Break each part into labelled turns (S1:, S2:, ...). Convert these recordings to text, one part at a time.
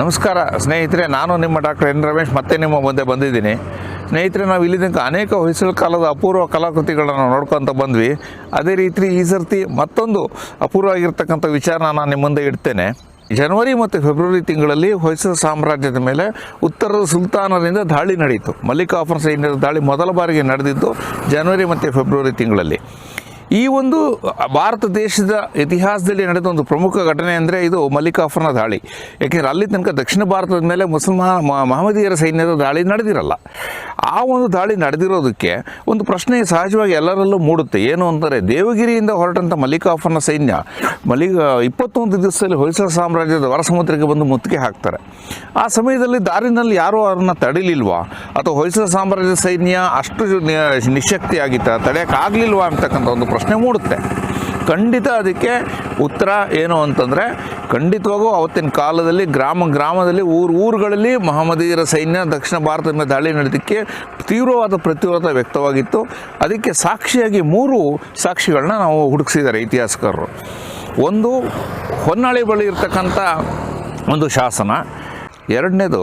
S1: ನಮಸ್ಕಾರ, ಸ್ನೇಹಿತರೆ, ನಾನು ನಿಮ್ಮ ಡಾಕ್ಟರ್ ಎನ್ ರಮೇಶ್, ಮತ್ತೆ ನಿಮ್ಮ ಮುಂದೆ ಬಂದಿದ್ದೀನಿ. ಸ್ನೇಹಿತರೆ, ನಾವು ಇಲ್ಲಿ ತನಕ ಅನೇಕ ಹೊಯ್ಸಳ ಕಾಲದ ಅಪೂರ್ವ ಕಲಾಕೃತಿಗಳನ್ನು ನೋಡ್ಕೊತ ಬಂದ್ವಿ. ಅದೇ ರೀತಿ ಈ ಸರ್ತಿ ಮತ್ತೊಂದು ಅಪೂರ್ವ ಆಗಿರ್ತಕ್ಕಂಥ ವಿಚಾರ ನಾನು ನಿಮ್ಮ ಮುಂದೆ ಇಡ್ತೇನೆ. ಜನವರಿ ಮತ್ತು ಫೆಬ್ರವರಿ ತಿಂಗಳಲ್ಲಿ ಹೊಯ್ಸಳ ಸಾಮ್ರಾಜ್ಯದ ಮೇಲೆ ಉತ್ತರದ ಸುಲ್ತಾನರಿಂದ ದಾಳಿ ನಡೆಯಿತು ಮಲ್ಲಿಕಾಫರ್ ಸೈನ್ಯದ ದಾಳಿ ಮೊದಲ ಬಾರಿಗೆ ನಡೆದಿದ್ದು ಜನವರಿ ಮತ್ತು ಫೆಬ್ರವರಿ ತಿಂಗಳಲ್ಲಿ. ಈ ಒಂದು ಭಾರತ ದೇಶದ ಇತಿಹಾಸದಲ್ಲಿ ನಡೆದ ಒಂದು ಪ್ರಮುಖ ಘಟನೆ ಅಂದರೆ ಇದು ಮಲ್ಲಿಕಾಫರ್ನ ದಾಳಿ. ಯಾಕೆಂದರೆ ಅಲ್ಲಿ ತನಕ ದಕ್ಷಿಣ ಭಾರತದ ಮೇಲೆ ಮುಸಲ್ಮಾನ ಮಹಮ್ಮದೀಯರ ಸೈನ್ಯದ ದಾಳಿ ನಡೆದಿರಲ್ಲ. ಆ ಒಂದು ದಾಳಿ ನಡೆದಿರೋದಕ್ಕೆ ಒಂದು ಪ್ರಶ್ನೆ ಸಹಜವಾಗಿ ಎಲ್ಲರಲ್ಲೂ ಮೂಡುತ್ತೆ. ಏನು ಅಂದರೆ ದೇವಗಿರಿಯಿಂದ ಹೊರಟಂಥ ಮಲ್ಲಿಕಾಫರ್ನ ಸೈನ್ಯ ಮಲ್ಲಿ ಇಪ್ಪತ್ತೊಂದು ದಿವಸದಲ್ಲಿ ಹೊಯ್ಸಳ ಸಾಮ್ರಾಜ್ಯದ ಹೊರ ಸಮುದ್ರಕ್ಕೆ ಬಂದು ಮುತ್ತಿಗೆ ಹಾಕ್ತಾರೆ. ಆ ಸಮಯದಲ್ಲಿ ದಾರಿನಲ್ಲಿ ಯಾರೂ ಅವ್ರನ್ನ ತಡಿಲಿಲ್ವಾ? ಅಥವಾ ಹೊಯ್ಸಳ ಸಾಮ್ರಾಜ್ಯದ ಸೈನ್ಯ ಅಷ್ಟು ನಿಶಕ್ತಿಯಾಗಿತ್ತ ತಡೆಯೋಕ್ಕಾಗಲಿಲ್ವಾ ಅಂತಕ್ಕಂಥ ಒಂದು ಪ್ರಶ್ನೆ ಮೂಡುತ್ತೆ. ಖಂಡಿತ ಅದಕ್ಕೆ ಉತ್ತರ ಏನು ಅಂತಂದರೆ, ಖಂಡಿತವಾಗೂ ಅವತ್ತಿನ ಕಾಲದಲ್ಲಿ ಗ್ರಾಮ, ಗ್ರಾಮದಲ್ಲಿ ಊರು, ಊರುಗಳಲ್ಲಿ ಮಹಮ್ಮದೀಯರ ಸೈನ್ಯ ದಕ್ಷಿಣ ಭಾರತದ ಮೇಲೆ ದಾಳಿ ನಡೆದಕ್ಕೆ ತೀವ್ರವಾದ ಪ್ರತಿರೋಧ ವ್ಯಕ್ತವಾಗಿತ್ತು. ಅದಕ್ಕೆ ಸಾಕ್ಷಿಯಾಗಿ ಮೂರು ಸಾಕ್ಷಿಗಳನ್ನ ನಾವು ಹುಡುಕಿಸಿದ್ದಾರೆ ಇತಿಹಾಸಕಾರರು. ಒಂದು ಹೊನ್ನಾಳಿ ಬಳಿ ಇರ್ತಕ್ಕಂಥ ಒಂದು ಶಾಸನ ಎರಡನೇದು,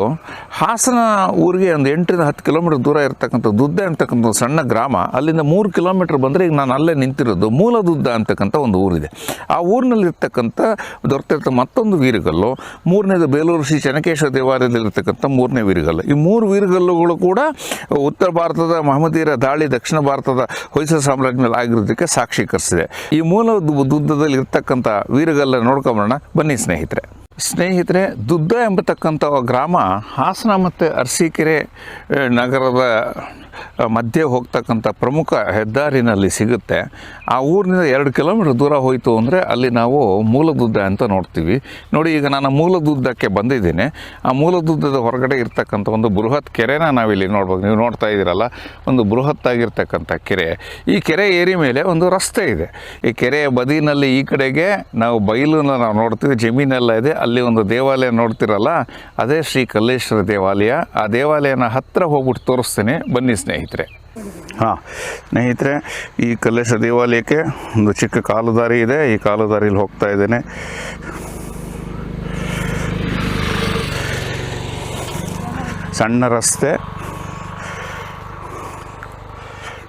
S1: ಹಾಸನ ಊರಿಗೆ ಒಂದು ಎಂಟರಿಂದ ಹತ್ತು ಕಿಲೋಮೀಟರ್ ದೂರ ಇರತಕ್ಕಂಥ ದುದ್ದ ಅಂತಕ್ಕಂಥ ಒಂದು ಸಣ್ಣ ಗ್ರಾಮ, ಅಲ್ಲಿಂದ ಮೂರು ಕಿಲೋಮೀಟರ್ ಬಂದರೆ ಈಗ ನಾನು ಅಲ್ಲೇ ನಿಂತಿರೋದು ಮೂಲ ದುದ್ದ ಅಂತಕ್ಕಂಥ ಒಂದು ಊರಿದೆ. ಆ ಊರಿನಲ್ಲಿರ್ತಕ್ಕಂಥ ದೊರೆತಿರ್ತ ಮತ್ತೊಂದು ವೀರಗಲ್ಲು, ಮೂರನೇದು ಬೇಲೂರು ಶ್ರೀ ಚೆನ್ನಕೇಶ್ವರ ದೇವಾಲಯದಲ್ಲಿರ್ತಕ್ಕಂಥ ಮೂರನೇ ವೀರಗಲ್ಲು. ಈ ಮೂರು ವೀರಗಲ್ಲುಗಳು ಕೂಡ ಉತ್ತರ ಭಾರತದ ಮಹಮದೀರ ದಾಳಿ, ದಕ್ಷಿಣ ಭಾರತದ ಹೊಯ್ಸಳ ಸಾಮ್ರಾಜ್ಯ ಮೇಲೆ ಆಗಿರೋದಕ್ಕೆ ಸಾಕ್ಷೀಕರಿಸಿದೆ ಈ ಮೂಲ ದುದ್ದದಲ್ಲಿ ಇರ್ತಕ್ಕಂಥ ವೀರಗಲ್ಲ ನೋಡ್ಕೊಂಬರೋಣ. ಬನ್ನಿ ಸ್ನೇಹಿತರೆ. ಸ್ನೇಹಿತರೆ ದುದ್ದ ಎಂಬತಕ್ಕಂಥ ಗ್ರಾಮ ಹಾಸನ ಮತ್ತು ಅರಸೀಕೆರೆ ನಗರದ ಮಧ್ಯೆ ಹೋಗ್ತಕ್ಕಂಥ ಪ್ರಮುಖ ಹೆದ್ದಾರಿನಲ್ಲಿ ಸಿಗುತ್ತೆ. ಆ ಊರಿನಿಂದ ಎರಡು ಕಿಲೋಮೀಟ್ರ್ ದೂರ ಹೋಯಿತು ಅಂದರೆ ಅಲ್ಲಿ ನಾವು ಮೂಲದುದ್ದ ಅಂತ ನೋಡ್ತೀವಿ. ನೋಡಿ, ಈಗ ನಾನು ಮೂಲದುದ್ದಕ್ಕೆ ಬಂದಿದ್ದೀನಿ. ಆ ಮೂಲದುದ್ದದ ಹೊರಗಡೆ ಇರ್ತಕ್ಕಂಥ ಒಂದು ಬೃಹತ್ ಕೆರೆನ ನಾವಿಲ್ಲಿ ನೋಡ್ಬೋದು. ನೀವು ನೋಡ್ತಾ ಇದ್ದೀರಲ್ಲ, ಒಂದು ಬೃಹತ್ತಾಗಿರ್ತಕ್ಕಂಥ ಕೆರೆ. ಈ ಕೆರೆ ಏರಿ ಮೇಲೆ ಒಂದು ರಸ್ತೆ ಇದೆ. ಈ ಕೆರೆಯ ಬದಿನಲ್ಲಿ ಈ ಕಡೆಗೆ ನಾವು ಬಯಲನ್ನ ನಾವು ನೋಡ್ತೀವಿ, ಜಮೀನೆಲ್ಲ ಇದೆ. ಅಲ್ಲಿ ಒಂದು ದೇವಾಲಯ ನೋಡ್ತಿರಲ್ಲ, ಅದೇ ಶ್ರೀ ಕಲ್ಲೇಶ್ವರ ದೇವಾಲಯ. ಆ ದೇವಾಲಯನ ಹತ್ತಿರ ಹೋಗ್ಬಿಟ್ಟು ತೋರಿಸ್ತೇನೆ. ಬನ್ನಿ ಸ್ನೇಹಿತರೆ. ಹಾಂ, ಸ್ನೇಹಿತರೆ, ಈ ಕಲ್ಲೇಶ್ವರ ದೇವಾಲಯಕ್ಕೆ ಒಂದು ಚಿಕ್ಕ ಕಾಲುದಾರಿ ಇದೆ. ಈ ಕಾಲುದಾರಿಯಲ್ಲಿ ಹೋಗ್ತಾ ಇದ್ದೇನೆ. ಸಣ್ಣ ರಸ್ತೆ.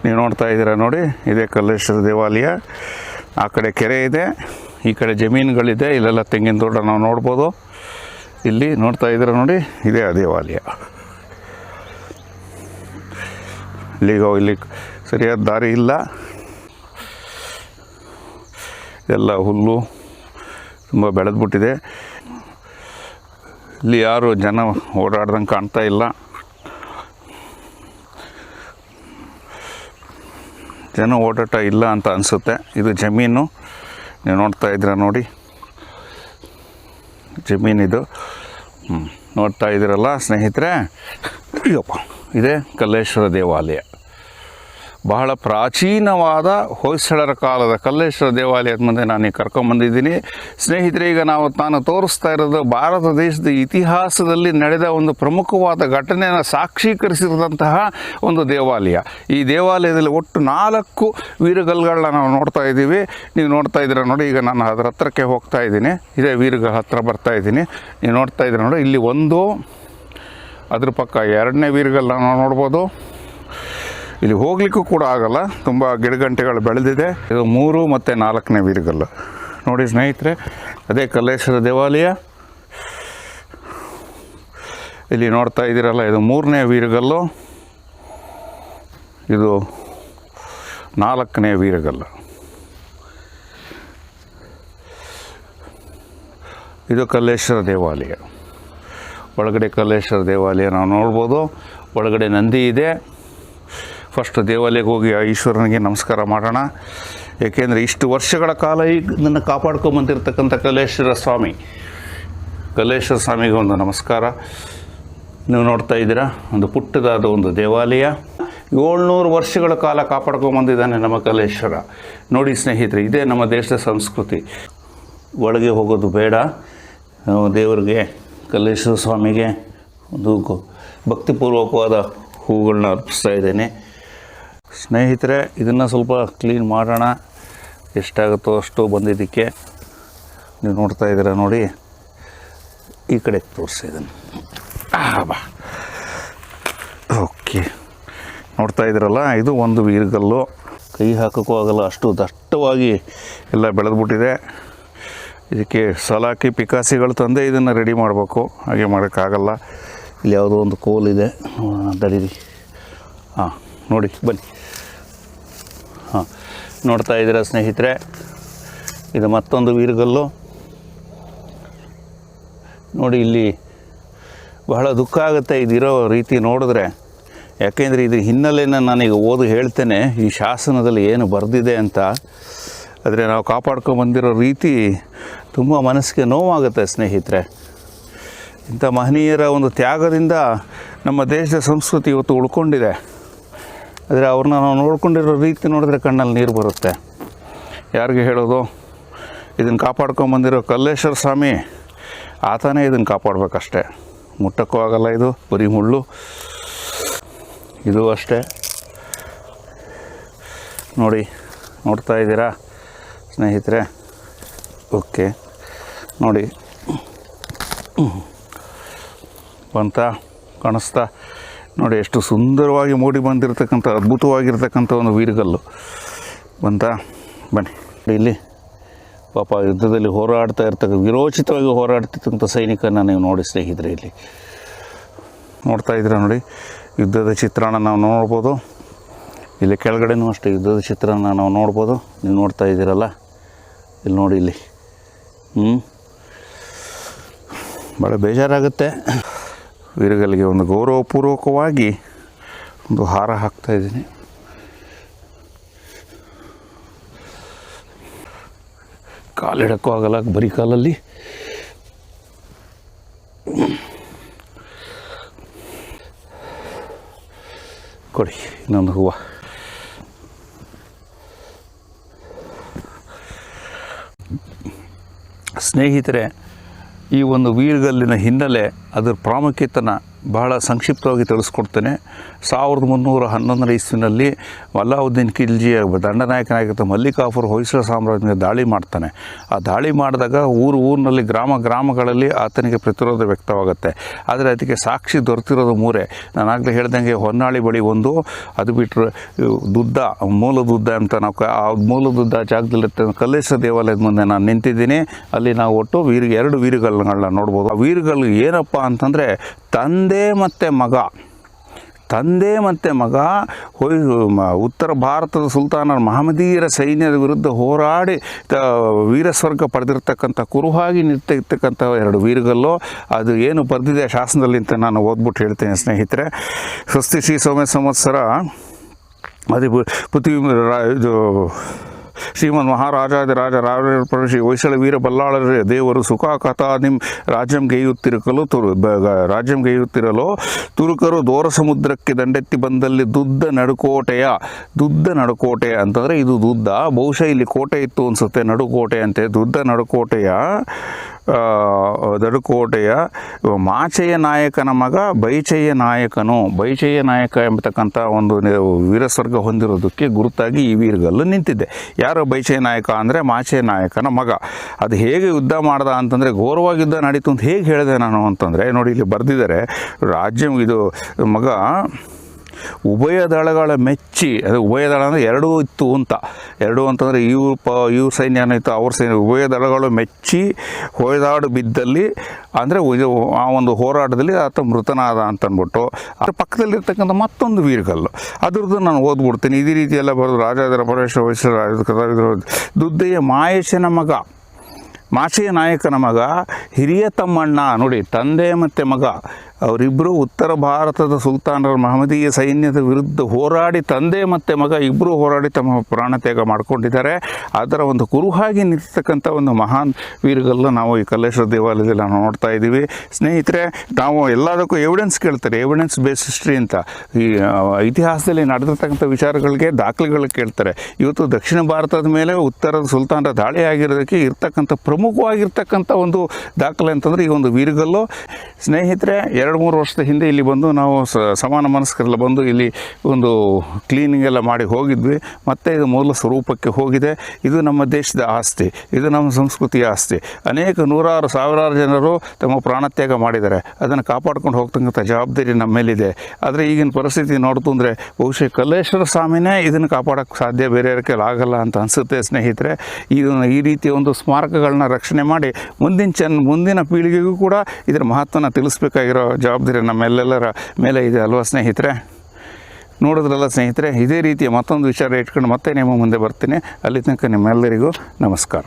S1: ನೀವು ನೋಡ್ತಾ ಇದ್ದೀರಾ ನೋಡಿ, ಇದೇ ಕಲ್ಲೇಶ್ವರ ದೇವಾಲಯ. ಆ ಕಡೆ ಕೆರೆ ಇದೆ. ಈ ಕಡೆ ಜಮೀನುಗಳಿದೆ. ಇಲ್ಲೆಲ್ಲ ತೆಂಗಿನ ತೋಟ ನಾವು ನೋಡ್ಬೋದು. ಇಲ್ಲಿ ನೋಡ್ತಾ ಇದ್ದೀರಾ ನೋಡಿ, ಇದೇ ಆ ದೇವಾಲಯ. ಇಲ್ಲಿಗ ಇಲ್ಲಿ ಸರಿಯಾದ ದಾರಿ ಇಲ್ಲ. ಎಲ್ಲ ಹುಲ್ಲು ತುಂಬ ಬೆಳೆದ್ಬಿಟ್ಟಿದೆ. ಇಲ್ಲಿ ಯಾರು ಜನ ಓಡಾಡ್ದಂಗೆ ಕಾಣ್ತಾ ಇಲ್ಲ. ಜನ ಓಡಾಟ ಇಲ್ಲ ಅಂತ ಅನಿಸುತ್ತೆ. ಇದು ಜಮೀನು. ನೀವು ನೋಡ್ತಾ ಇದ್ದೀರ ನೋಡಿ. ಜಮೀನಿದು. ನೋಡ್ತಾ ಇದ್ದೀರಲ್ಲ ಸ್ನೇಹಿತರೆ. ಇದೇ ಕಲ್ಲೇಶ್ವರ ದೇವಾಲಯ. ಬಹಳ ಪ್ರಾಚೀನವಾದ ಹೊಯ್ಸಳರ ಕಾಲದ ಕಲ್ಲೇಶ್ವರ ದೇವಾಲಯದ ಮುಂದೆ ನಾನು ಕರ್ಕೊಂಬಂದಿದ್ದೀನಿ. ಸ್ನೇಹಿತರೆ, ಈಗ ನಾವು ತಾನು ತೋರಿಸ್ತಾ ಇರೋದು ಭಾರತ ದೇಶದ ಇತಿಹಾಸದಲ್ಲಿ ನಡೆದ ಒಂದು ಪ್ರಮುಖವಾದ ಘಟನೆಯನ್ನು ಸಾಕ್ಷೀಕರಿಸಿದಂತಹ ಒಂದು ದೇವಾಲಯ. ಈ ದೇವಾಲಯದಲ್ಲಿ ಒಟ್ಟು ನಾಲ್ಕು ವೀರಗಲ್ಗಳನ್ನ ನಾವು ನೋಡ್ತಾ ಇದ್ದೀವಿ. ನೀವು ನೋಡ್ತಾ ಇದ್ದೀರ ನೋಡಿ, ಈಗ ನಾನು ಅದರ ಹತ್ರಕ್ಕೆ ಹೋಗ್ತಾ ಇದ್ದೀನಿ. ಇದೇ ವೀರಗಳ ಹತ್ರ ಬರ್ತಾ ಇದ್ದೀನಿ. ನೀವು ನೋಡ್ತಾ ಇದ್ದೀರ ನೋಡಿ, ಇಲ್ಲಿ ಒಂದು, ಅದ್ರ ಪಕ್ಕ ಎರಡನೇ ವೀರಗಲ್ ನಾವು ನೋಡ್ಬೋದು. ಇಲ್ಲಿ ಹೋಗ್ಲಿಕ್ಕೂ ಕೂಡ ಆಗಲ್ಲ. ತುಂಬ ಗಿಡಗಂಟೆಗಳು ಬೆಳೆದಿದೆ. ಇದು ಮೂರು ಮತ್ತು ನಾಲ್ಕನೇ ವೀರಗಲ್ಲು ನೋಡಿ ಸ್ನೇಹಿತರೆ, ಅದೇ ಕಲ್ಲೇಶ್ವರ ದೇವಾಲಯ. ಇಲ್ಲಿ ನೋಡ್ತಾ ಇದ್ದೀರಲ್ಲ, ಇದು ಮೂರನೇ ವೀರಗಲ್ಲು ಇದು ನಾಲ್ಕನೇ ವೀರಗಲ್ಲು ಇದು ಕಲ್ಲೇಶ್ವರ ದೇವಾಲಯ. ಒಳಗಡೆ ಕಲ್ಲೇಶ್ವರ ದೇವಾಲಯ ನಾವು ನೋಡ್ಬೋದು. ಒಳಗಡೆ ನಂದಿ ಇದೆ. ಫಸ್ಟ್ ದೇವಾಲಯಕ್ಕೆ ಹೋಗಿ ಆ ಈಶ್ವರನಿಗೆ ನಮಸ್ಕಾರ ಮಾಡೋಣ. ಏಕೆಂದರೆ ಇಷ್ಟು ವರ್ಷಗಳ ಕಾಲ ಈಗ ನನ್ನ ಕಾಪಾಡ್ಕೊಂಬಂದಿರ್ತಕ್ಕಂಥ ಕಲೇಶ್ವರ ಸ್ವಾಮಿ. ಕಲೇಶ್ವರ ಸ್ವಾಮಿಗೆ ಒಂದು ನಮಸ್ಕಾರ. ನೀವು ನೋಡ್ತಾ ಇದ್ದೀರಾ? ಒಂದು ಪುಟ್ಟದಾದ ಒಂದು ದೇವಾಲಯ. ಏಳ್ನೂರು ವರ್ಷಗಳ ಕಾಲ ಕಾಪಾಡ್ಕೊಂಬಂದಿದ್ದಾನೆ ನಮ್ಮ ಕಲೇಶ್ವರ ನೋಡಿ ಸ್ನೇಹಿತರೆ, ಇದೇ ನಮ್ಮ ದೇಶದ ಸಂಸ್ಕೃತಿ. ಒಳಗೆ ಹೋಗೋದು ಬೇಡ. ದೇವರಿಗೆ, ಕಲ್ಲೇಶ್ವರ ಸ್ವಾಮಿಗೆ ಒಂದು ಭಕ್ತಿಪೂರ್ವಕವಾದ ಹೂಗಳನ್ನ ಅರ್ಪಿಸ್ತಾ ಇದ್ದೇನೆ. ಸ್ನೇಹಿತರೆ, ಇದನ್ನು ಸ್ವಲ್ಪ ಕ್ಲೀನ್ ಮಾಡೋಣ. ಎಷ್ಟಾಗುತ್ತೋ ಅಷ್ಟು ಬಂದಿದ್ದಕ್ಕೆ ನೀವು ನೋಡ್ತಾ ಇದ್ದೀರ ನೋಡಿ. ಈ ಕಡೆ ತೋರಿಸಿ ಇದನ್ನು ಬಾ. ಓಕೆ ನೋಡ್ತಾ ಇದ್ದೀರಲ್ಲ, ಇದು ಒಂದು ವೀರ್ಗಲ್ಲು. ಕೈ ಹಾಕೋಕ್ಕೂ ಆಗಲ್ಲ, ಅಷ್ಟು ದಟ್ಟವಾಗಿ ಎಲ್ಲ ಬೆಳೆದ್ಬಿಟ್ಟಿದೆ. ಇದಕ್ಕೆ ಸಲಾಕಿ ಪಿಕಾಸಿಗಳು ತಂದೆ ಇದನ್ನು ರೆಡಿ ಮಾಡಬೇಕು. ಹಾಗೆ ಮಾಡೋಕ್ಕಾಗಲ್ಲ. ಇಲ್ಲಿ ಯಾವುದೋ ಒಂದು ಕೋಲ್ ಇದೆ. ದಡೀರಿ ಹಾಂ, ನೋಡಿ, ಬನ್ನಿ. ಹಾಂ. ನೋಡ್ತಾ ಇದ್ದೀರ ಸ್ನೇಹಿತರೆ, ಇದು ಮತ್ತೊಂದು ವೀರ್ಗಲ್ಲು. ನೋಡಿ ಇಲ್ಲಿ ಬಹಳ ದುಃಖ ಆಗುತ್ತೆ ಇದಿರೋ ರೀತಿ ನೋಡಿದ್ರೆ. ಯಾಕೆಂದರೆ ಇದ್ರ ಹಿನ್ನೆಲೆಯನ್ನು ನಾನೀಗ ಓದು ಹೇಳ್ತೇನೆ, ಈ ಶಾಸನದಲ್ಲಿ ಏನು ಬರೆದಿದೆ ಅಂತ. ಆದರೆ ನಾವು ಕಾಪಾಡ್ಕೊಂಬಂದಿರೋ ರೀತಿ ತುಂಬ ಮನಸ್ಸಿಗೆ ನೋವಾಗುತ್ತೆ ಸ್ನೇಹಿತರೆ. ಇಂಥ ಮಹನೀಯರ ಒಂದು ತ್ಯಾಗದಿಂದ ನಮ್ಮ ದೇಶದ ಸಂಸ್ಕೃತಿ ಇವತ್ತು ಉಳ್ಕೊಂಡಿದೆ. ಆದರೆ ಅವ್ರನ್ನ ನಾವು ನೋಡ್ಕೊಂಡಿರೋ ರೀತಿ ನೋಡಿದ್ರೆ ಕಣ್ಣಲ್ಲಿ ನೀರು ಬರುತ್ತೆ. ಯಾರಿಗೆ ಹೇಳೋದು? ಇದನ್ನು ಕಾಪಾಡ್ಕೊಂಬಂದಿರೋ ಕಲ್ಲೇಶ್ವರ ಸ್ವಾಮಿ, ಆತನೇ ಇದನ್ನು ಕಾಪಾಡಬೇಕಷ್ಟೆ. ಮುಟ್ಟಕ್ಕೂ ಆಗಲ್ಲ ಇದು, ಬರೀ ಮುಳ್ಳು. ಇದು ಅಷ್ಟೇ. ನೋಡಿ, ನೋಡ್ತಾ ಇದ್ದೀರಾ ಸ್ನೇಹಿತರೆ? ಓಕೆ. ನೋಡಿ. ಬಂತ? ಕಾಣಿಸ್ತಾ? ನೋಡಿ, ಎಷ್ಟು ಸುಂದರವಾಗಿ ಮೂಡಿ ಬಂದಿರತಕ್ಕಂಥ, ಅದ್ಭುತವಾಗಿರ್ತಕ್ಕಂಥ ಒಂದು ವೀರಗಲ್ಲು. ಬಂತ? ಬನ್ನಿ. ಇಲ್ಲಿ ಪಾಪ ಯುದ್ಧದಲ್ಲಿ ಹೋರಾಡ್ತಾ ಇರ್ತಕ್ಕಂಥ ವಿರೋಚಿತವಾಗಿ ಹೋರಾಡ್ತಿರ್ತಕ್ಕಂಥ ಸೈನಿಕನ ನೀವು ನೋಡಿ, ಸ್ನೇಹಿತರೆ, ಇಲ್ಲಿ. ನೋಡ್ತಾ ಇದ್ರೆ ನೋಡಿ, ಯುದ್ಧದ ಚಿತ್ರಣ ನಾವು ನೋಡ್ಬೋದು. ಇಲ್ಲಿ ಕೆಳಗಡೆನೂ ಅಷ್ಟೇ ಯುದ್ಧದ ಚಿತ್ರಣ ನಾವು ನೋಡ್ಬೋದು. ನೀವು ನೋಡ್ತಾ ಇದ್ದೀರಲ್ಲ? ಇಲ್ಲಿ ನೋಡಿ, ಇಲ್ಲಿ. ಹ್ಞೂ ಭಾಳ ಬೇಜಾರಾಗುತ್ತೆ. ವೀರಗಲ್ಲಿಗೆ ಒಂದು ಗೌರವಪೂರ್ವಕವಾಗಿ ಒಂದು ಹಾರ ಹಾಕ್ತಾ ಇದ್ದೀನಿ. ಕಾಲಿಡಕ್ಕೂ ಆಗಲ್ಲ, ಬರೀ ಕಾಲಲ್ಲಿ. ಕೊಡಿ, ಇನ್ನೊಂದು ಹೂವು. ಸ್ನೇಹಿತರೆ ಈ ಒಂದು ವೀರ್ಗಲ್ಲಿನ ಹಿನ್ನೆಲೆ ಅದರ ಪ್ರಾಮುಖ್ಯತೆನ ಬಹಳ ಸಂಕ್ಷಿಪ್ತವಾಗಿ ತಿಳಿಸ್ಕೊಡ್ತೇನೆ. ಸಾವಿರದ ಮುನ್ನೂರ ಹನ್ನೊಂದರ ಇಸ್ವಿನಲ್ಲಿ ಅಲ್ಲಾವುದ್ದೀನ್ ಖಿಲ್ಜಿಯ ದಂಡನಾಯಕನಾಗಿರ್ತ ಮಲ್ಲಿಕಾಫರ್ ಹೊಯ್ಸಳ ಸಾಮ್ರಾಜ್ಯದ ದಾಳಿ ಮಾಡ್ತಾನೆ. ಆ ದಾಳಿ ಮಾಡಿದಾಗ ಊರು ಊರಿನಲ್ಲಿ ಗ್ರಾಮ ಗ್ರಾಮಗಳಲ್ಲಿ ಆತನಿಗೆ ಪ್ರತಿರೋಧ ವ್ಯಕ್ತವಾಗುತ್ತೆ. ಆದರೆ ಅದಕ್ಕೆ ಸಾಕ್ಷಿ ದೊರೆತಿರೋದು ಮೂರೇ. ನಾನಾಗಲೇ ಹೇಳ್ದಂಗೆ ಹೊನ್ನಾಳಿ ಬಳಿ ಒಂದು, ಅದು ಬಿಟ್ಟರೆ ದುದ್ದ ಮೂಲ ದುದ್ದ ಅಂತ ನಾವು ಆ ಮೂಲ ದುದ್ದ ಜಾಗದಲ್ಲಿ ಕಲ್ಲೇಶ್ವರ ದೇವಾಲಯದ ಮುಂದೆ ನಾನು ನಿಂತಿದ್ದೀನಿ. ಅಲ್ಲಿ ನಾವು ಒಟ್ಟು ವೀರ ಎರಡು ವೀರಗಳನ್ನ ನೋಡ್ಬೋದು. ಆ ವೀರಗಳು ಏನಪ್ಪ ಅಂತಂದರೆ ತಂದೆ ಮತ್ತು ಮಗ. ತಂದೆ ಮತ್ತು ಮಗ ಉತ್ತರ ಭಾರತದ ಸುಲ್ತಾನರ ಮಹಮದೀಯರ ಸೈನ್ಯದ ವಿರುದ್ಧ ಹೋರಾಡಿ, ತ, ವೀರಸ್ವರ್ಗ ಪಡೆದಿರ್ತಕ್ಕಂಥ ಕುರುಹಾಗಿ ನಿಂತಿರ್ತಕ್ಕಂಥ ಎರಡು ವೀರಗಲ್ಲು. ಅದು ಏನು ಬರೆದಿದೆ ಶಾಸನದಲ್ಲಿ ಅಂತ ನಾನು ಓದ್ಬಿಟ್ಟು ಹೇಳ್ತೇನೆ ಸ್ನೇಹಿತರೆ. ಸ್ವಸ್ತಿ ಶ್ರೀ ಸೋಮ್ಯ ಸಂವತ್ಸರ ಅದೇ ಪೃಥ್ವಿ ಇದು ಶ್ರೀಮನ್ ಮಹಾರಾಜಾದಿ ರಾಜ ರಾಜ ಹೊಯ್ಸಳ ವೀರ ಬಲ್ಲಾಳರೇ, ದೇವರು ಸುಖ ಕಥಾ ನಿಮ್ ರಾಜ್ಯಂ ಗೈಯುತ್ತಿರಕಲು ತುರು ರಾಜ್ಯಂ ಗೆಯುತ್ತಿರಲು ತುರುಕರು ದೋರ ಸಮುದ್ರಕ್ಕೆ ದಂಡೆತ್ತಿ ಬಂದಲ್ಲಿ ದುದ್ದ ನಡುಕೋಟೆಯ, ದುದ್ದ ನಡುಕೋಟೆ ಅಂತಂದರೆ ಇದು ದುದ್ದ. ಬಹುಶಃ ಇಲ್ಲಿ ಕೋಟೆ ಇತ್ತು ಅನಿಸುತ್ತೆ, ನಡುಕೋಟೆ ಅಂತೆ. ದುದ್ದ ನಡುಕೋಟೆಯ ಆ, ನಡುಕೋಟೆಯ ಮಾಚೆಯ ನಾಯಕನ ಮಗ ಬೈಚಯ್ಯ ನಾಯಕನು. ಬೈಚಯ್ಯ ನಾಯಕ ಎಂಬತಕ್ಕಂಥ ಒಂದು ವೀರಸ್ವರ್ಗ ಹೊಂದಿರೋದಕ್ಕೆ ಗುರುತಾಗಿ ಈ ವೀರಗಲ್ಲು ನಿಂತಿದೆ. ಯಾರು ಬೈಚಯ್ಯ ನಾಯಕ ಅಂದರೆ ಮಾಚೆಯ ನಾಯಕನ ಮಗ. ಅದು ಹೇಗೆ ಯುದ್ಧ ಮಾಡ್ದ ಅಂತಂದರೆ ಘೋರವಾಗಿ ಯುದ್ಧ ನಡೀತು ಅಂತ ಹೇಗೆ ಹೇಳಿದೆ ನಾನು ಅಂತಂದರೆ ನೋಡಿ ಇಲ್ಲಿ ಬರೆದಿದ್ದಾರೆ. ರಾಜ್ಯ ಇದು ಮಗ ಉಭಯ ದಳಗಳ ಮೆಚ್ಚಿ, ಅದು ಉಭಯ ದಳ ಅಂದರೆ ಎರಡೂ ಇತ್ತು ಅಂತ. ಎರಡೂ ಅಂತಂದರೆ ಇವ್ರ ಪ ಇವ್ರ ಸೈನ್ಯ ಏನಿತ್ತು ಅವ್ರ ಸೈನ್ಯ. ಉಭಯ ದಳಗಳು ಮೆಚ್ಚಿ ಹೊಯ್ದಾಡು ಬಿದ್ದಲ್ಲಿ, ಅಂದರೆ ಆ ಒಂದು ಹೋರಾಟದಲ್ಲಿ ಆತ ಮೃತನಾದ ಅಂತ ಅಂದ್ಬಿಟ್ಟು ಅದ್ರ ಪಕ್ಕದಲ್ಲಿರ್ತಕ್ಕಂಥ ಮತ್ತೊಂದು ವೀರಗಲ್ಲು ಅದ್ರದ್ದು ನಾನು ಓದ್ಬಿಡ್ತೀನಿ. ಇದೇ ರೀತಿ ಎಲ್ಲ ಬರೋದು ರಾಜಾದರ ಪರೇಶ ವಯಸ್ಸರ ದುದ್ದೆಯ ಮಾಯೇಶನ ಮಗ ಮಾಸಿಯ ನಾಯಕನ ಮಗ, ಹಿರಿಯ ತಮ್ಮಣ್ಣ, ನೋಡಿ, ತಂದೆ ಮತ್ತು ಮಗ ಅವರಿಬ್ಬರು ಉತ್ತರ ಭಾರತದ ಸುಲ್ತಾನರ ಮಹಮದೀಯ ಸೈನ್ಯದ ವಿರುದ್ಧ ಹೋರಾಡಿ ತಂದೆ ಮತ್ತು ಮಗ ಇಬ್ಬರು ಹೋರಾಡಿ ತಮ್ಮ ಪ್ರಾಣ ತ್ಯಾಗ ಮಾಡಿಕೊಂಡಿದ್ದಾರೆ. ಅದರ ಒಂದು ಕುರುಹಾಗಿ ನಿಂತಕ್ಕಂಥ ಒಂದು ಮಹಾನ್ ವೀರಗಲ್ಲ ನಾವು ಈ ಕಲ್ಲೇಶ್ವರ ದೇವಾಲಯದಲ್ಲಿ ನಾವು ನೋಡ್ತಾ ಇದ್ದೀವಿ. ಸ್ನೇಹಿತರೆ, ನಾವು ಎಲ್ಲದಕ್ಕೂ ಎವಿಡೆನ್ಸ್ ಕೇಳ್ತಾರೆ. ಎವಿಡೆನ್ಸ್ ಬೇಸ್ ಹಿಸ್ಟ್ರಿ ಅಂತ. ಈ ಇತಿಹಾಸದಲ್ಲಿ ನಡೆದಿರ್ತಕ್ಕಂಥ ವಿಚಾರಗಳಿಗೆ ದಾಖಲೆಗಳು ಕೇಳ್ತಾರೆ. ಇವತ್ತು ದಕ್ಷಿಣ ಭಾರತದ ಮೇಲೆ ಉತ್ತರದ ಸುಲ್ತಾನರ ದಾಳಿ ಆಗಿರೋದಕ್ಕೆ ಇರ್ತಕ್ಕಂಥ ಪ್ರಮುಖ ಪ್ರಮುಖವಾಗಿರ್ತಕ್ಕಂಥ ಒಂದು ದಾಖಲೆ ಅಂತಂದರೆ ಈ ಒಂದು ವೀರಗಲ್ಲು. ಸ್ನೇಹಿತರೆ ಎರಡು ಮೂರು ವರ್ಷದ ಹಿಂದೆ ಇಲ್ಲಿ ಬಂದು ನಾವು ಸಮಾನ ಮನಸ್ಕರೆಲ್ಲ ಬಂದು ಇಲ್ಲಿ ಒಂದು ಕ್ಲೀನಿಂಗ್ ಎಲ್ಲ ಮಾಡಿ ಹೋಗಿದ್ವಿ. ಮತ್ತೆ ಇದು ಮೂಲ ಸ್ವರೂಪಕ್ಕೆ ಹೋಗಿದೆ. ಇದು ನಮ್ಮ ದೇಶದ ಆಸ್ತಿ. ಇದು ನಮ್ಮ ಸಂಸ್ಕೃತಿಯ ಆಸ್ತಿ. ಅನೇಕ ನೂರಾರು ಸಾವಿರಾರು ಜನರು ತಮ್ಮ ಪ್ರಾಣತ್ಯಾಗ ಮಾಡಿದ್ದಾರೆ. ಅದನ್ನು ಕಾಪಾಡ್ಕೊಂಡು ಹೋಗ್ತಕ್ಕಂಥ ಜವಾಬ್ದಾರಿ ನಮ್ಮ ಮೇಲಿದೆ. ಆದರೆ ಈಗಿನ ಪರಿಸ್ಥಿತಿ ನೋಡ್ತು ಅಂದರೆ ಬಹುಶಃ ಕಲ್ಲೇಶ್ವರ ಸ್ವಾಮಿನೇ ಇದನ್ನು ಕಾಪಾಡೋಕ್ಕೆ ಸಾಧ್ಯ ಬೇರೆ ಆಗಲ್ಲ ಅಂತ ಅನಿಸುತ್ತೆ ಸ್ನೇಹಿತರೆ. ಇದನ್ನು ಈ ರೀತಿಯ ಒಂದು ಸ್ಮಾರಕಗಳನ್ನ ರಕ್ಷಣೆ ಮಾಡಿ ಮುಂದಿನ ಚನ್ ಮುಂದಿನ ಪೀಳಿಗೆಗೂ ಕೂಡ ಇದರ ಮಹತ್ವನ ತಿಳಿಸ್ಬೇಕಾಗಿರೋ ಜವಾಬ್ದಾರಿ ನಮ್ಮೆಲ್ಲೆಲ್ಲರ ಮೇಲೆ ಇದೆ ಅಲ್ವಾ ಸ್ನೇಹಿತರೆ? ನೋಡಿದ್ರಲ್ಲ ಸ್ನೇಹಿತರೆ, ಇದೇ ರೀತಿಯ ಮತ್ತೊಂದು ವಿಚಾರ ಇಟ್ಕೊಂಡು ಮತ್ತೆ ನಿಮ್ಮ ಮುಂದೆ ಬರ್ತೀನಿ. ಅಲ್ಲಿ ತನಕ ನಿಮ್ಮೆಲ್ಲರಿಗೂ ನಮಸ್ಕಾರ.